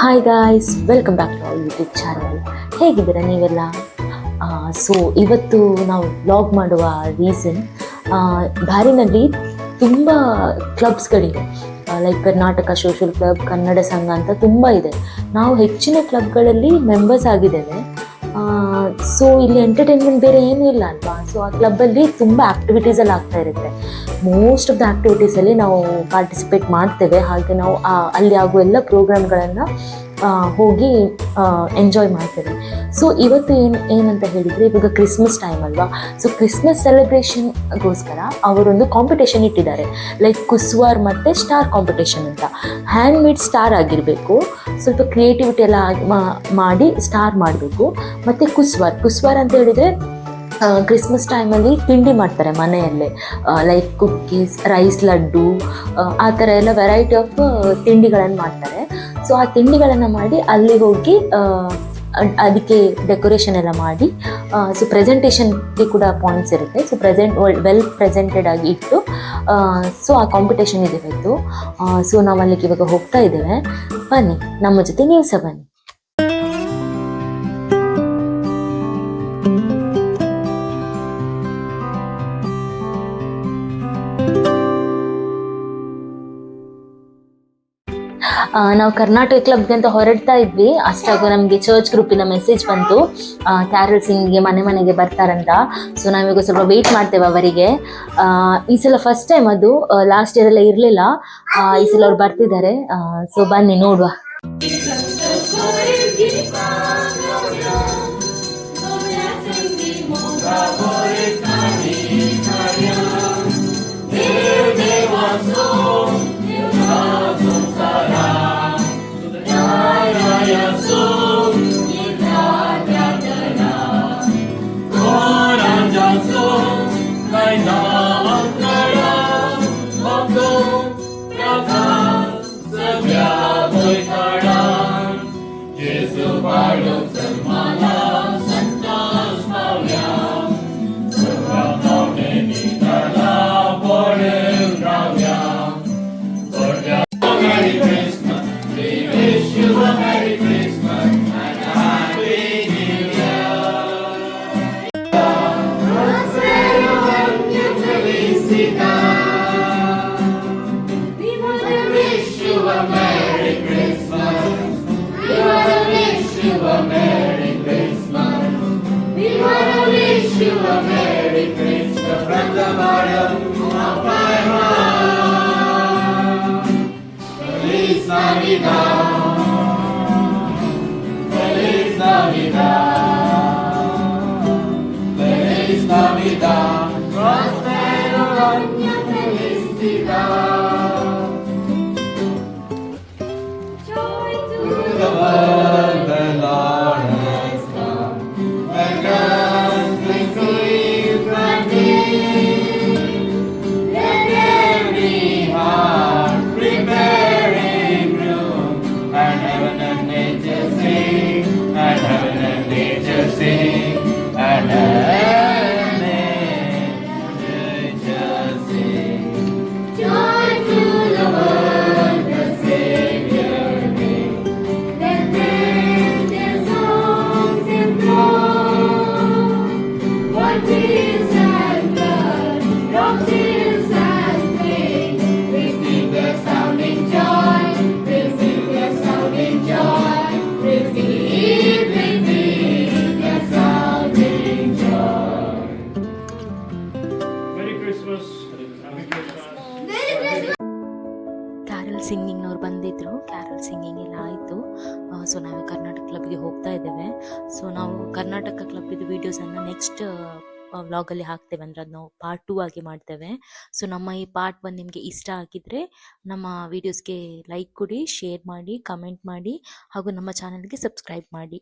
Hi guys welcome back to our YouTube channel ಹೇಗಿದ್ದೀರಾ ನೀವೆಲ್ಲ? So ಇವತ್ತು ನಾವು ಬ್ಲಾಗ್ ಮಾಡುವ ರೀಸನ್ ಬಾರಿನಲ್ಲಿ ತುಂಬ ಕ್ಲಬ್ಸ್ಗಳಿವೆ like Karnataka social club Kannada Sangha ಅಂತ ತುಂಬ ಇದೆ. ನಾವು ಹೆಚ್ಚಿನ ಕ್ಲಬ್ಗಳಲ್ಲಿ ಮೆಂಬರ್ಸ್ ಆಗಿದ್ದೇವೆ. ಸೊ ಇಲ್ಲಿ ಎಂಟರ್ಟೈನ್ಮೆಂಟ್ ಬೇರೆ ಏನೂ ಇಲ್ಲ ಅಲ್ವಾ? ಸೊ ಆ ಕ್ಲಬ್ಬಲ್ಲಿ ತುಂಬ ಆಕ್ಟಿವಿಟೀಸ್ ಎಲ್ಲ ಆಗ್ತಾ ಇರುತ್ತೆ. ಮೋಸ್ಟ್ ಆಫ್ ದ ಆ್ಯಕ್ಟಿವಿಟೀಸಲ್ಲಿ ನಾವು ಪಾರ್ಟಿಸಿಪೇಟ್ ಮಾಡ್ತೇವೆ. ಹಾಗೆ ನಾವು ಅಲ್ಲಿ ಆಗುವ ಎಲ್ಲ ಪ್ರೋಗ್ರಾಮ್ಗಳನ್ನು ಹೋಗಿ ಎಂಜಾಯ್ ಮಾಡ್ತಾರೆ. ಸೊ ಇವತ್ತು ಏನು, ಏನಂತ ಹೇಳಿದರೆ, ಇವಾಗ ಕ್ರಿಸ್ಮಸ್ ಟೈಮ್ ಅಲ್ವಾ? ಸೊ ಕ್ರಿಸ್ಮಸ್ ಸೆಲೆಬ್ರೇಷನ್ಗೋಸ್ಕರ ಅವರೊಂದು ಕಾಂಪಿಟೇಷನ್ ಇಟ್ಟಿದ್ದಾರೆ. ಲೈಕ್ ಕುಸ್ವಾರ್ ಮತ್ತು ಸ್ಟಾರ್ ಕಾಂಪಿಟೇಷನ್ ಅಂತ. ಹ್ಯಾಂಡ್ ಮೇಡ್ ಸ್ಟಾರ್ ಆಗಿರಬೇಕು. ಸ್ವಲ್ಪ ಕ್ರಿಯೇಟಿವಿಟಿ ಎಲ್ಲ ಮಾಡಿ ಸ್ಟಾರ್ ಮಾಡಬೇಕು. ಮತ್ತು ಕುಸ್ವಾರ್ ಕುಸ್ವಾರ್ ಅಂತ ಹೇಳಿದರೆ ಕ್ರಿಸ್ಮಸ್ ಟೈಮಲ್ಲಿ ತಿಂಡಿ ಮಾಡ್ತಾರೆ ಮನೆಯಲ್ಲೇ. ಲೈಕ್ ಕುಕ್ಕೀಸ್ ರೈಸ್ ಲಡ್ಡು ಆ, ಥರ ಎಲ್ಲ ವೆರೈಟಿ ಆಫ್ ತಿಂಡಿಗಳನ್ನು ಮಾಡ್ತಾರೆ. ಸೊ ಆ ತಿಂಡಿಗಳನ್ನು ಮಾಡಿ ಅಲ್ಲಿ ಹೋಗಿ ಅದಕ್ಕೆ ಡೆಕೋರೇಷನ್ ಎಲ್ಲ ಮಾಡಿ ಸೊ ಪ್ರೆಸೆಂಟೇಷನ್ಗೆ ಕೂಡ ಪಾಯಿಂಟ್ಸ್ ಇರುತ್ತೆ. ಸೊ ಪ್ರೆಸೆಂಟ್ ವೆಲ್ ಪ್ರೆಸೆಂಟೆಡ್ ಆಗಿ ಇಟ್ಟು ಸೊ ಆ ಕಾಂಪಿಟೇಷನ್ ಇದೆ ಇವತ್ತು ಸೊ ನಾವು ಅಲ್ಲಿಗೆ ಇವಾಗ ಹೋಗ್ತಾ ಇದ್ದೇವೆ. ಬನ್ನಿ ನಮ್ಮ ಜೊತೆ ನೀವು ಸಹ ಬನ್ನಿ. ನಾವು ಕರ್ನಾಟಕ ಕ್ಲಬ್ಗೆ ಅಂತ ಹೊರಡ್ತಾ ಇದ್ವಿ. ಅಷ್ಟಾಗ ನಮಗೆ ಚರ್ಚ್ ಗ್ರೂಪಿನ ಮೆಸೇಜ್ ಬಂತು. ಕ್ಯಾರಲ್ ಸಿಂಗ್ಗೆ ಮನೆ ಮನೆಗೆ ಬರ್ತಾರಂತ. ಸೊ ನಾವೀಗ ಸ್ವಲ್ಪ ವೆಯ್ಟ್ ಮಾಡ್ತೇವೆ ಅವರಿಗೆ. ಈ ಸಲ ಫಸ್ಟ್ ಟೈಮ್ ಅದು. ಲಾಸ್ಟ್ ಇಯರ್ ಎಲ್ಲ ಇರಲಿಲ್ಲ. ಈ ಸಲ ಅವ್ರು ಬರ್ತಿದ್ದಾರೆ. ಸೊ ಬನ್ನಿ, ನೋಡುವ. Nine, nine. Navidad. Feliz Navidad. ಕ್ಲಬ್ಗೆ ಹೋಗ್ತಾ ಇದ್ದೇವೆ. ಸೊ ನಾವು ಕರ್ನಾಟಕ ಕ್ಲಬ್ಬಿದು ವೀಡಿಯೋಸನ್ನು ನೆಕ್ಸ್ಟ್ ವ್ಲಾಗಲ್ಲಿ ಹಾಕ್ತೇವೆ. ಅಂದರೆ ಅದು ನಾವು ಪಾರ್ಟ್ ಟೂ ಆಗಿ ಮಾಡ್ತೇವೆ. ಸೊ ನಮ್ಮ ಈ ಪಾರ್ಟ್ ಒನ್ ನಿಮಗೆ ಇಷ್ಟ ಆಗಿದ್ದರೆ ನಮ್ಮ ವೀಡಿಯೋಸ್ಗೆ ಲೈಕ್ ಕೊಡಿ ಶೇರ್ ಮಾಡಿ ಕಮೆಂಟ್ ಮಾಡಿ ಹಾಗೂ ನಮ್ಮ ಚಾನಲ್ಗೆ ಸಬ್ಸ್ಕ್ರೈಬ್ ಮಾಡಿ.